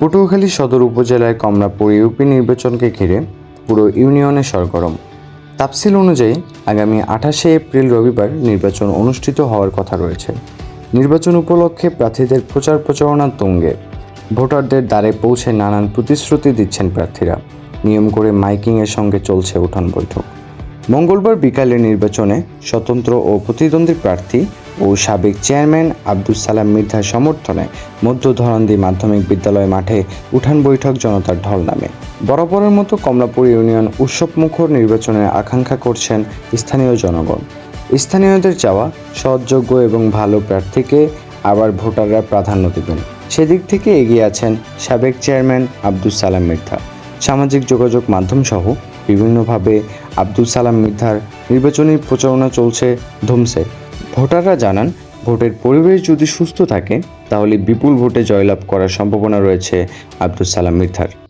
পটুয়াখালী সদর উপজেলায় কমলাপুর ইউপি নির্বাচনকে ঘিরে পুরো ইউনিয়নে সরগরম। তাফসিল অনুযায়ী, আগামী আঠাশে এপ্রিল রবিবার নির্বাচন অনুষ্ঠিত হওয়ার কথা রয়েছে। নির্বাচন উপলক্ষে প্রার্থীদের প্রচার প্রচারণার তুঙ্গে। ভোটারদের দ্বারে পৌঁছে নানান প্রতিশ্রুতি দিচ্ছেন প্রার্থীরা। নিয়ম করে মাইকিংয়ের সঙ্গে চলছে উঠান বৈঠক। মঙ্গলবার বিকালে নির্বাচনে স্বতন্ত্র ও প্রতিদ্বন্দ্বী প্রার্থী ও সাবেক চেয়ারম্যান আব্দুল সালাম মির্ধার সমর্থনে মধ্য ধরন্দি মাধ্যমিক বিদ্যালয় মাঠে উঠান বৈঠক জনতার ঢল নামে। বরাবরের মতো কমলাপুর ইউনিয়ন উৎসবমুখর নির্বাচনের আকাঙ্ক্ষা করছেন স্থানীয় জনগণ। স্থানীয়দের চাওয়া সৎযোগ্য এবং ভালো প্রার্থীকে আবার ভোটাররা প্রাধান্য দেবেন। সেদিক থেকে এগিয়ে আছেন সাবেক চেয়ারম্যান আব্দুল সালাম মির্ধা। সামাজিক যোগাযোগ মাধ্যম সহ বিভিন্নভাবে আব্দুল সালাম মিথার নির্বাচনী প্রচারণা চলছে ধুমসে। ভোটাররা জানান, ভোটের পরিবেশ যদি সুস্থ থাকে, তাহলে বিপুল ভোটে জয়লাভ করার সম্ভাবনা রয়েছে আব্দুল সালাম মির্ধার